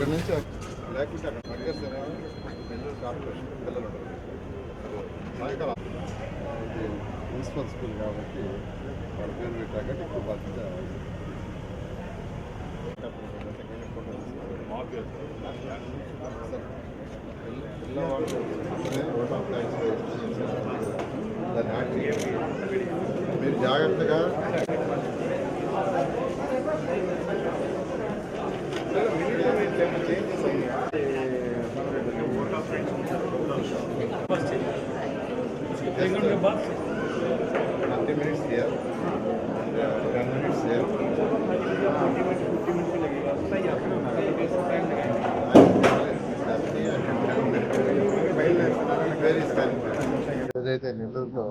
అక్కడ నుంచి? లేకుంటే అక్కడ పనిచేస్తేనే నెల్లూరు కార్పొరేషన్ పిల్లలు ఉంటారు సాయంకాలం ఇది మున్సిపల్ స్కూల్ కాబట్టి వాళ్ళ పేరు పెట్టాక ఇప్పుడు బాధ్యత పిల్లవాళ్ళు దాన్ని యాక్టివ్ మీరు ఏదైతే నెల్లూరులో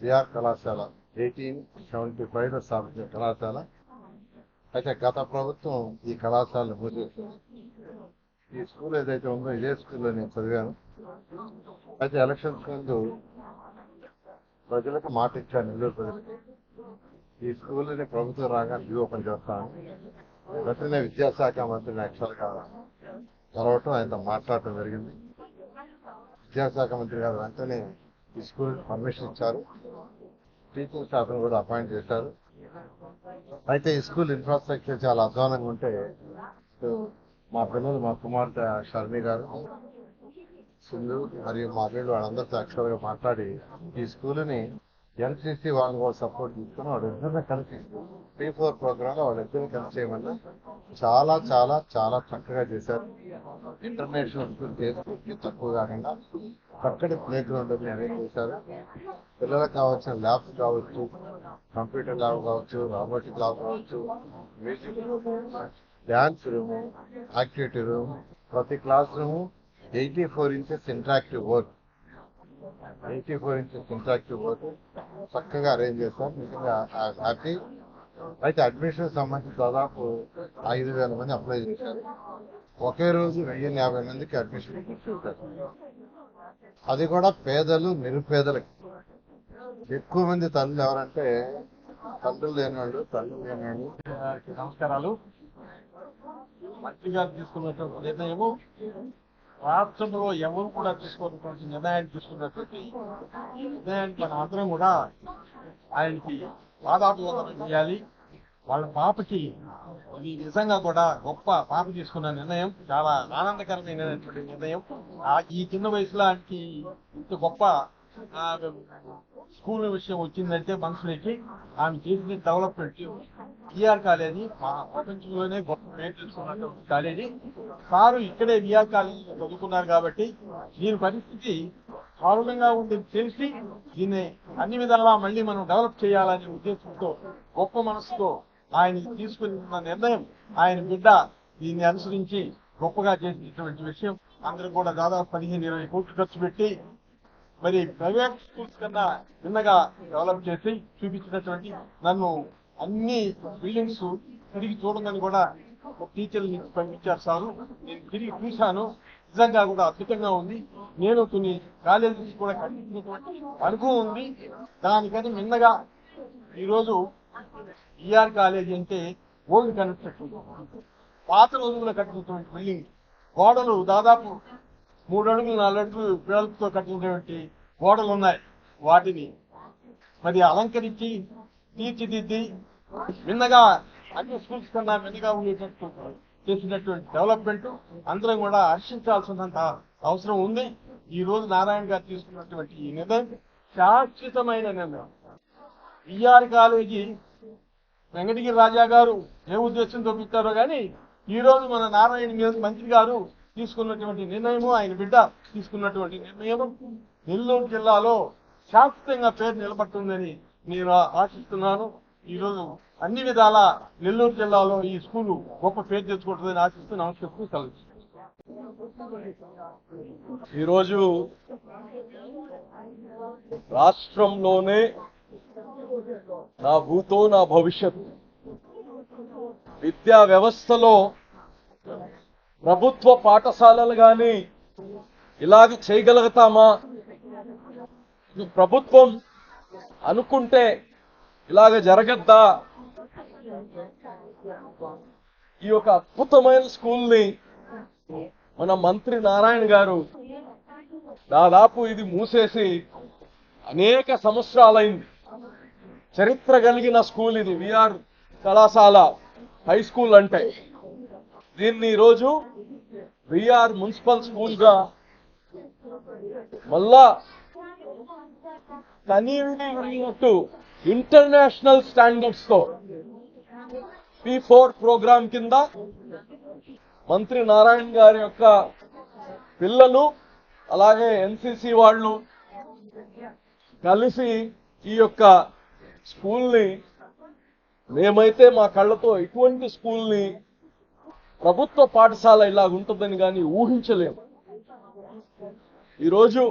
బిఆర్ కళాశాల ఎయిటీన్ సెవెంటీ ఫైవ్లో స్థాపించిన కళాశాల అయితే గత ప్రభుత్వం ఈ కళాశాలను మూసేసింది ఈ స్కూల్ ఏదైతే ఉందో ఇదే స్కూల్లో నేను చదివాను. అయితే ఎలక్షన్స్ ముందు ప్రజలకు మాట ఇచ్చాను నెల్లూరు ప్రజలకి. ఈ స్కూల్ని ప్రభుత్వం రాగానే రీఓపెన్ చేస్తాను. వెంటనే విద్యాశాఖ మంత్రిని యాక్చువల్గా కలవటం ఆయనతో మాట్లాడటం జరిగింది. విద్యాశాఖ మంత్రి గారు వెంటనే ఈ స్కూల్ పర్మిషన్ ఇచ్చారు. టీచింగ్ స్టాఫ్ని కూడా అపాయింట్ చేశారు. అయితే ఈ స్కూల్ ఇన్ఫ్రాస్ట్రక్చర్ చాలా అధ్వానంగా ఉంటే సో మా పిల్లలు మా కుమార్తె షర్మి గారు సింధు మరియు మా వీళ్ళు వాళ్ళందరితో యాక్చువల్గా మాట్లాడి ఈ స్కూల్ని ఎన్సీసీ వాళ్ళని కూడా సపోర్ట్ తీసుకుని వాళ్ళిద్దరిని కలిసి త్రీ ఫోర్ ప్రోగ్రామ్ వాళ్ళిద్దరిని కలిసి చేయమన్నా చాలా చాలా చాలా చక్కగా చేశారు. ఇంటర్నేషనల్ స్కూల్ చేసుకుంటే తక్కువ కాకుండా అక్కడే ప్లే గ్రౌండ్ అరేంజ్ చేశారు పిల్లలకు కావాల్సిన ల్యాబ్స్ కావచ్చు కంప్యూటర్ ల్యాబ్ కావచ్చు రోబోటిక్ ల్యాబ్ కావచ్చు music dance room activity room ప్రతి class room eighty four inches interactive board eighty four inches interactive board చక్కగా అరేంజ్ చేస్తాం నిజంగా హ్యాపీ. అయితే అడ్మిషన్ సంబంధించి దాదాపు ఐదు వేల మంది అప్లై చేశారు. ఒకే రోజు వెయ్యి యాభై మందికి అడ్మిషన్. అది కూడా పేదలు నిరుపేదలకి. ఎక్కువ మంది తల్లులు ఎవరంటే తండ్రులు లేనివాళ్ళు తల్లులు లేనివాళ్ళు. నమస్కారాలు. మంత్రి గారు తీసుకున్నటువంటి నిర్ణయము రాష్ట్రంలో ఎవరు కూడా తీసుకున్నటువంటి నిర్ణయాన్ని తీసుకున్నటువంటి నిర్ణయానికి మనం అందరం కూడా ఆయనకి పాదాభివందనం చేయాలి. వాళ్ళ పాపకి. నిజంగా కూడా గొప్ప పాప తీసుకున్న నిర్ణయం చాలా ఆనందకరమైనటువంటి నిర్ణయం. ఈ చిన్న వయసులో ఆయనకి ఇంత గొప్ప స్కూల్ విషయం వచ్చిందంటే మనసులోకి ఆమె చేసిన డెవలప్మెంట్. విఆర్ కాలేజీ మా ప్రపంచంలోనే గొప్ప పేరు తెలుసుకున్నటువంటి కాలేజీ. సారు ఇక్కడే విఆర్ కాలేజీ చదువుకున్నారు కాబట్టి దీని పరిస్థితి దారుణంగా ఉంది తెలిసి దీన్ని అన్ని విధాలా మళ్ళీ మనం డెవలప్ చేయాలనే ఉద్దేశంతో గొప్ప మనసుతో ఆయన తీసుకున్న నిర్ణయం ఆయన బిడ్డ దీన్ని అనుసరించి గొప్పగా చేసినటువంటి విషయం. అందరూ కూడా దాదాపు పదిహేను ఇరవై కోట్లు ఖర్చు పెట్టి మరి ప్రైవేట్ స్కూల్స్ కన్నా చిన్నగా డెవలప్ చేసి చూపించినటువంటి నన్ను అన్ని బిల్డింగ్స్ తిరిగి చూడమని కూడా ఒక టీచర్ని పంపించారు సారు. నేను తిరిగి చూశాను. నిజంగా కూడా అద్భుతంగా ఉంది. నేను కొన్ని కాలేజీస్ కూడా కట్టించినటువంటి అనుభవం ఉంది. దానికని మిన్నగా ఈరోజు ఈఆర్ కాలేజీ అంటే ఓల్డ్ కన్స్ట్రక్షన్ పాత రోజుల్లో కట్టినటువంటి బిల్డింగ్ గోడలు దాదాపు మూడు అడుగులు నాలుగు అడుగులు పిల్లలతో కట్టినటువంటి గోడలు ఉన్నాయి. వాటిని మరి అలంకరించి తీర్చిదిద్ది మిన్నగా అన్ని స్కూల్స్ కన్నా మిన్నగా ఉండేటట్టు చేసినటువంటి డెవలప్మెంట్ అందరం కూడా హర్షించాల్సినంత అవసరం ఉంది. ఈ రోజు నారాయణ గారు తీసుకున్నటువంటి ఈ నిర్ణయం శాశ్వతమైన నిర్ణయం. ఈఆర్ కాలేజీ వెంకటగిరి రాజా గారు ఏ ఉద్దేశంతో పెట్టారో కానీ ఈ రోజు మన నారాయణ మంత్రి గారు తీసుకున్నటువంటి నిర్ణయము ఆయన బిడ్డ తీసుకున్నటువంటి నిర్ణయం నెల్లూరు జిల్లాలో శాశ్వతంగా పేరు నిలబడుతుందని నేను ఆశిస్తున్నాను. ఈ రోజు అన్ని విధాల నెల్లూరు జిల్లాలో ఈ స్కూలు గొప్ప పేరు తెచ్చుకుంటుందని ఆశిస్తూ నమస్కరిస్తూ సెలవు. ఈరోజు రాష్ట్రంలోనే నా భూతో నా భవిష్యత్తు. విద్యా వ్యవస్థలో ప్రభుత్వ పాఠశాలలు కానీ ఇలాగ చేయగలుగుతామా? ఇది ప్రభుత్వం అనుకుంటే ఇలాగ జరగద్దా? ఈ యొక్క అద్భుతమైన స్కూల్ని మన మంత్రి నారాయణ గారు దాదాపు ఇది మూసేసి అనేక సంవత్సరాలైంది. చరిత్ర కలిగిన స్కూల్ ఇది. విఆర్ కళాశాల హై స్కూల్ అంటే. దీన్ని ఈరోజు విఆర్ మున్సిపల్ స్కూల్గా మళ్ళా కనీవినట్టు ఇంటర్నేషనల్ స్టాండర్డ్స్తో పి ఫోర్ ప్రోగ్రామ్ కింద మంత్రి నారాయణ గారి యొక్క పిల్లలు అలాగే ఎన్సిసి వాళ్ళు కలిసి ఈ యొక్క స్కూల్ని మేమైతే మా కళ్ళతో ఇటువంటి స్కూల్ని ప్రభుత్వ పాఠశాల ఇలా ఉంటుందని కానీ ఊహించలేము. ఈరోజు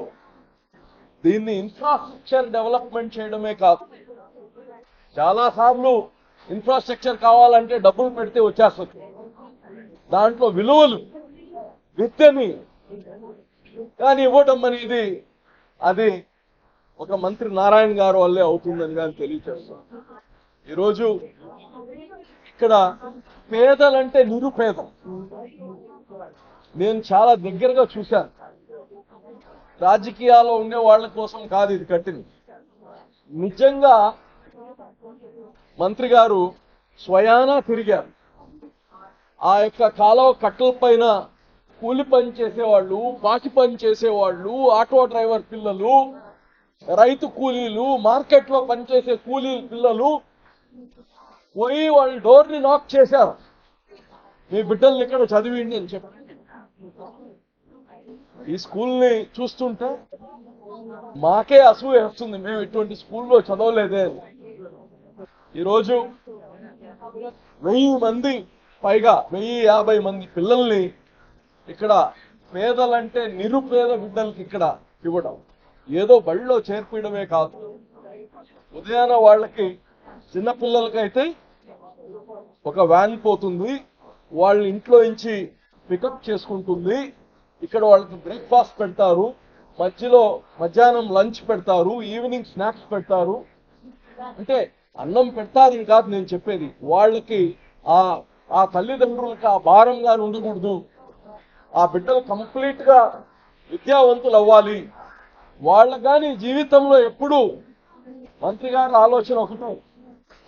దీన్ని ఇన్ఫ్రాస్ట్రక్చర్ డెవలప్మెంట్ చేయడమే కాదు. చాలా సార్లు ఇన్ఫ్రాస్ట్రక్చర్ కావాలంటే డబ్బులు పెడితే వచ్చేస్తుంది. దాంట్లో విలువలు విద్యని కానీ ఇవ్వడం అనేది అది ఒక మంత్రి నారాయణ గారు వల్లే అవుతుందని కానీ తెలియచేస్తాం ఈరోజు ఇక్కడ పేదలంటే నిరుపేదం. నేను చాలా దగ్గరగా చూశాను. రాజకీయాల్లో ఉండే వాళ్ళ కోసం కాదు ఇది కట్టింది. నిజంగా మంత్రి గారు స్వయానా తిరిగారు. ఆ యొక్క కాలువ కట్టల పైన కూలి పని చేసేవాళ్ళు పాటి పని చేసేవాళ్ళు ఆటో డ్రైవర్ పిల్లలు రైతు కూలీలు మార్కెట్లో పనిచేసే కూలీ పిల్లలు పోయి వాళ్ళ డోర్ని నాక్ చేశారు. మీ బిడ్డల్ని ఇక్కడ చదివిండి అని చెప్పి. ఈ స్కూల్ని చూస్తుంటే మాకే అసూయ వస్తుంది మేము ఇటువంటి స్కూల్లో చదవలేదే. ఈరోజు వెయ్యి మంది పైగా వెయ్యి యాభై మంది పిల్లల్ని ఇక్కడ పేదలంటే నిరుపేద బిడ్డలకి ఇక్కడ ఇవ్వడం. ఏదో బడిలో చేర్పించడమే కాదు. ఉదయాన వాళ్ళకి చిన్నపిల్లలకైతే ఒక వ్యాన్ పోతుంది. వాళ్ళ ఇంట్లో నుంచి పికప్ చేసుకుంటుంది. ఇక్కడ వాళ్ళకి బ్రేక్ఫాస్ట్ పెడతారు. మధ్యలో మధ్యాహ్నం లంచ్ పెడతారు. ఈవినింగ్ స్నాక్స్ పెడతారు. అంటే అన్నం పెడతారని కాదు నేను చెప్పేది. వాళ్ళకి ఆ ఆ తల్లిదండ్రులకి ఆ భారంగా ఉండకూడదు. ఆ బిడ్డలు కంప్లీట్గా విద్యావంతులు అవ్వాలి వాళ్ళ కానీ జీవితంలో ఎప్పుడు మంత్రి గారి ఆలోచన ఒకటే.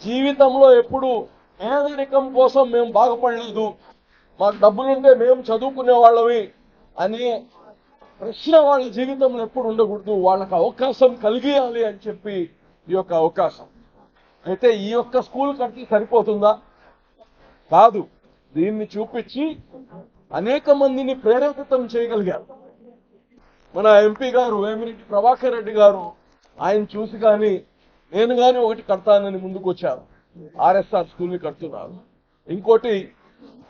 జీవితంలో ఎప్పుడు పేదరికం కోసం మేము బాగుపడలేదు. మాకు డబ్బులుంటే మేము చదువుకునే వాళ్ళవి అనే ప్రశ్న వాళ్ళ జీవితంలో ఎప్పుడు ఉండకూడదు. వాళ్ళకి అవకాశం కలిగియాలి అని చెప్పి ఈ యొక్క అవకాశం. అయితే ఈ యొక్క స్కూల్ కట్టి సరిపోతుందా? కాదు. దీన్ని చూపించి అనేక మందిని ప్రేరేపితం చేయగలిగారు. మన ఎంపీ గారు వేమిరెడ్డి ప్రభాకర్ రెడ్డి గారు ఆయన చూసి కానీ నేను కానీ ఒకటి కడతానని ముందుకు వచ్చారు ఆర్ఎస్ఆర్ స్కూల్ని కడుతున్నారు. ఇంకోటి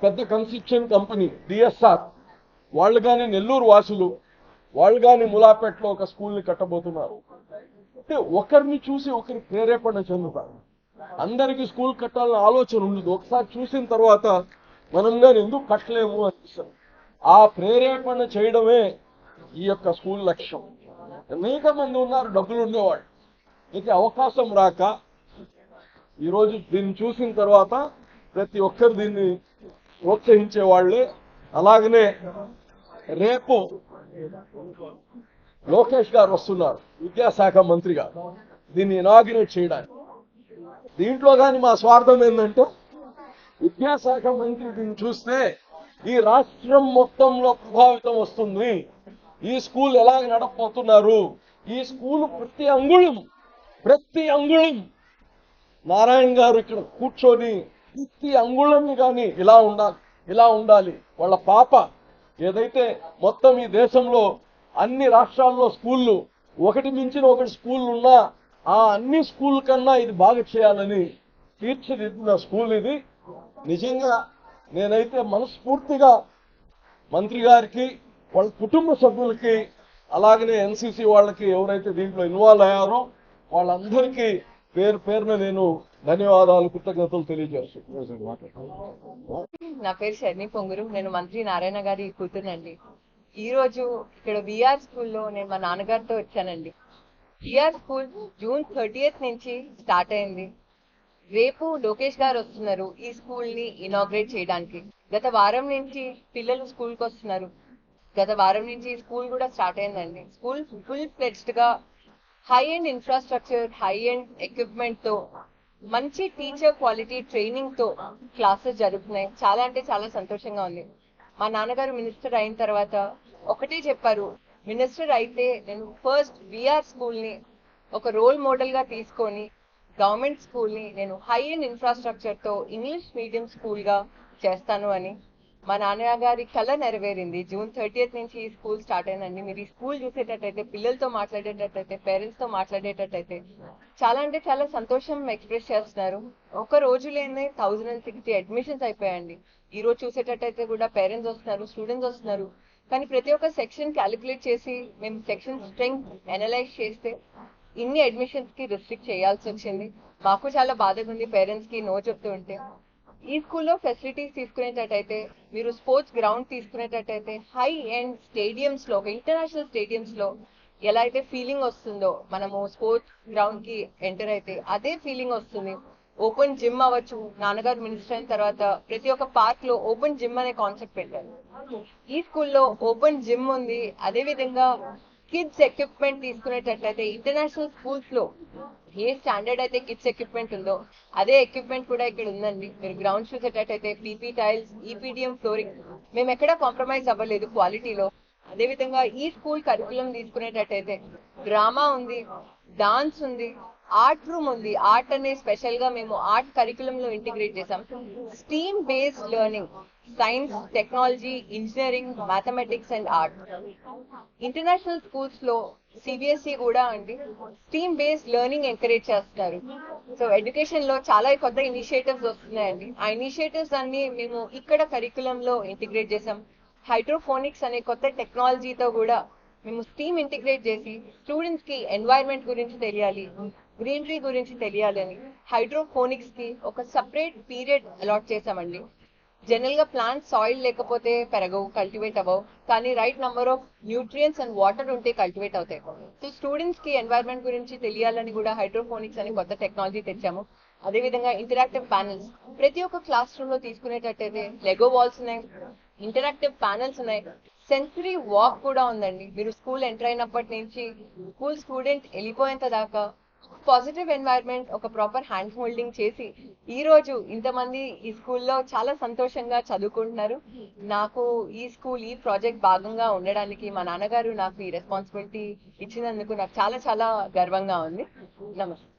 పెద్ద కన్స్ట్రక్షన్ కంపెనీ డిఎస్ఆర్ వాళ్ళు కానీ నెల్లూరు వాసులు వాళ్ళు కానీ ములాపేటలో ఒక స్కూల్ని కట్టబోతున్నారు. అంటే ఒకరిని చూసి ఒకరి ప్రేరేపణ చెందుతారు. అందరికి స్కూల్ కట్టాలన్న ఆలోచన ఉండదు. ఒకసారి చూసిన తర్వాత మనం కానీ ఎందుకు కట్టలేము అనిపిస్తుంది. ఆ ప్రేరేపణ చేయడమే ఈ యొక్క స్కూల్ లక్ష్యం. అనేక మంది ఉన్నారు డబ్బులు ఉండేవాళ్ళు. ఇక అవకాశం రాక ఈరోజు దీన్ని చూసిన తర్వాత ప్రతి ఒక్కరు దీన్ని ప్రోత్సహించే వాళ్ళే. అలాగనే రేపు లోకేష్ గారు వస్తున్నారు విద్యాశాఖ మంత్రి గారు దీన్ని ఇనాగ్రేట్ చేయడానికి. దీంట్లో కానీ మా స్వార్థం ఏంటంటే విద్యాశాఖ మంత్రి దీన్ని చూస్తే ఈ రాష్ట్రం మొత్తంలో ప్రభావితం వస్తుంది. ఈ స్కూల్ ఎలా నడపబోతున్నారు? ఈ స్కూల్ ప్రతి అంగుళం ప్రతి అంగుళం. నారాయణ గారు ఇక్కడ కూర్చొని ప్రతి అంగుళంని కానీ ఇలా ఉండాలి ఇలా ఉండాలి. వాళ్ళ పాప ఏదైతే మొత్తం ఈ దేశంలో అన్ని రాష్ట్రాల్లో స్కూళ్ళు ఒకటి మించిన ఒకటి స్కూల్ ఉన్నా ఆ అన్ని స్కూల్ కన్నా ఇది బాగా చేయాలని తీర్చిదిద్దిన స్కూల్ ఇది. నిజంగా నేనైతే మనస్ఫూర్తిగా మంత్రి గారికి వాళ్ళ కుటుంబ సభ్యులకి అలాగనే ఎన్సీసీ వాళ్ళకి ఎవరైతే దీంట్లో ఇన్వాల్వ్ అయ్యారో వాళ్ళందరికీ పేరు పేరున నేను ధన్యవాదాలు కృతజ్ఞతలు తెలియజేస్తున్నాను. నా పేరు శర్ణి పొంగురు నేను మంత్రి నారాయణ గారి కూతురునండి. ఈ రోజు ఇక్కడ విఆర్ స్కూల్లో నేను మా నాన్నగారితో వచ్చానండి. V R school June thirtieth నుంచి స్టార్ట్ అయింది. రేపు లోకేష్ గారు వస్తున్నారు ఈ స్కూల్ని ఇనాగ్రేట్ చేయడానికి. గత వారం నుంచి పిల్లలు స్కూల్కి వస్తున్నారు. గత వారం నుంచి స్కూల్ కూడా స్టార్ట్ అయిందండి. School full ఫ్లెడ్జ్డ్గా high end infrastructure high end ఎక్విప్మెంట్తో మంచి టీచర్ క్వాలిటీ ట్రైనింగ్తో క్లాసెస్ జరుగుతున్నాయి. చాలా అంటే చాలా సంతోషంగా ఉంది. మా నాన్నగారు మినిస్టర్ అయిన తర్వాత ఒకటే చెప్పారు. మినిస్టర్ అయితే నేను ఫస్ట్ విఆర్ స్కూల్ని ఒక రోల్ మోడల్గా తీసుకొని గవర్నమెంట్ స్కూల్ని నేను హై ఎండ్ ఇన్ఫ్రాస్ట్రక్చర్తో ఇంగ్లీష్ మీడియం స్కూల్గా చేస్తాను అని మా నాన్నగారి కళ నెరవేరింది. జూన్ థర్టీఎత్ నుంచి ఈ స్కూల్ స్టార్ట్ అయిందండి. మీరు ఈ స్కూల్ చూసేటట్టయితే పిల్లలతో మాట్లాడేటట్టయితే పేరెంట్స్తో మాట్లాడేటట్టయితే చాలా అంటే చాలా సంతోషం ఎక్స్ప్రెస్ చేస్తున్నారు. ఒక లేని థౌజండ్ అండ్ సిక్స్టీ అడ్మిషన్స్ అయిపోయాయండి. ఈ రోజు చూసేటట్టయితే కూడా పేరెంట్స్ వస్తున్నారు స్టూడెంట్స్ వస్తున్నారు. కానీ ప్రతి ఒక్క సెక్షన్ క్యాలిక్యులేట్ చేసి మేము సెక్షన్ స్ట్రెంగ్త్ అనలైజ్ చేస్తే ఇన్ని అడ్మిషన్స్కి రిస్ట్రిక్ట్ చేయాల్సి వచ్చింది. మాకు చాలా బాధగా ఉంది పేరెంట్స్కి నో చెప్తూ ఉంటే. ఈ స్కూల్లో ఫెసిలిటీస్ తీసుకునేటట్టయితే మీరు స్పోర్ట్స్ గ్రౌండ్ తీసుకునేటట్టయితే హై ఎండ్ స్టేడియంస్లో ఒక ఇంటర్నేషనల్ స్టేడియంస్లో ఎలా అయితే ఫీలింగ్ వస్తుందో మనము స్పోర్ట్స్ గ్రౌండ్కి ఎంటర్ అయితే అదే ఫీలింగ్ వస్తుంది. ఓపెన్ జిమ్ అవ్వచ్చు నాన్నగారు మినిస్టర్ అయిన తర్వాత ప్రతి ఒక్క పార్క్లో ఓపెన్ జిమ్ అనే కాన్సెప్ట్ పెట్టారు. ఈ స్కూల్లో ఓపెన్ జిమ్ ఉంది అదే విధంగా కిడ్స్ ఎక్విప్మెంట్ తీసుకునేటట్లయితే ఇంటర్నేషనల్ స్కూల్స్లో ఏ స్టాండర్డ్ అయితే కిడ్స్ ఎక్విప్మెంట్ ఉందో అదే ఎక్విప్మెంట్ కూడా ఇక్కడ ఉందండి. మీరు గ్రౌండ్ చూసేటట్టయితే పీపీ టైల్స్ ఈపీడిఎం ఫ్లోరింగ్ మేము ఎక్కడా కాంప్రమైజ్ అవ్వలేదు క్వాలిటీలో అదే విధంగా ఈ స్కూల్ కరికులం తీసుకునేటట్టయితే డ్రామా ఉంది డాన్స్ ఉంది ఆర్ట్ రూమ్ ఉంది. ఆర్ట్ అనే స్పెషల్గా మేము ఆర్ట్ కరికులం లో ఇంటిగ్రేట్ చేసాం STEAM based learning science technology engineering mathematics and art international స్కూల్స్లో సిబిఎస్ఈ కూడా అండి. స్టీమ్ బేస్డ్ లెర్నింగ్ ఎంకరేజ్ చేస్తారు సో ఎడ్యుకేషన్లో చాలా కొత్త ఇనిషియేటివ్స్ వస్తున్నాయండి. ఆ ఇనిషియేటివ్స్ అన్ని మేము ఇక్కడ కరికులం లో ఇంటిగ్రేట్ చేసాం హైడ్రోఫోనిక్స్ అనే కొత్త టెక్నాలజీతో కూడా మేము స్టీమ్ ఇంటిగ్రేట్ చేసి స్టూడెంట్స్కి ఎన్వైరన్మెంట్ గురించి తెలియాలి గ్రీనరీ గురించి తెలియాలి అని హైడ్రోఫోనిక్స్కి ఒక సపరేట్ పీరియడ్ అలాట్ చేసామండి జనరల్గా ప్లాంట్ సాయిల్ లేకపోతే పెరగవు కల్టివేట్ అవ్వవు కానీ right number of nutrients and water ఉంటే కల్టివేట్ అవుతాయి. సో స్టూడెంట్స్కి ఎన్వైరన్మెంట్ గురించి తెలియాలని కూడా హైడ్రోఫోనిక్స్ అని కొత్త టెక్నాలజీ తెచ్చాము. అదే విధంగా ఇంటరాక్టివ్ ప్యానల్స్ ప్రతి ఒక్క క్లాస్ రూమ్లో తీసుకునేటట్టయితే లెగో వాల్స్ ఉన్నాయి ఇంటరాక్టివ్ ప్యానల్స్ ఉన్నాయి. సెన్సరీ వాక్ కూడా ఉందండి. మీరు స్కూల్ ఎంటర్ అయినప్పటి నుంచి స్కూల్ స్టూడెంట్ వెళ్ళిపోయేంత దాకా పాజిటివ్ ఎన్వైర్న్మెంట్ ఒక ప్రాపర్ హ్యాండ్ హోల్డింగ్ చేసి ఈ రోజు ఇంతమంది ఈ స్కూల్లో చాలా సంతోషంగా చదువుకుంటున్నారు. నాకు ఈ స్కూల్ ఈ ప్రాజెక్ట్ భాగంగా ఉండడానికి మా నాన్నగారు నాకు ఈ రెస్పాన్సిబిలిటీ ఇచ్చినందుకు నాకు చాలా చాలా గర్వంగా ఉంది. నమస్తే.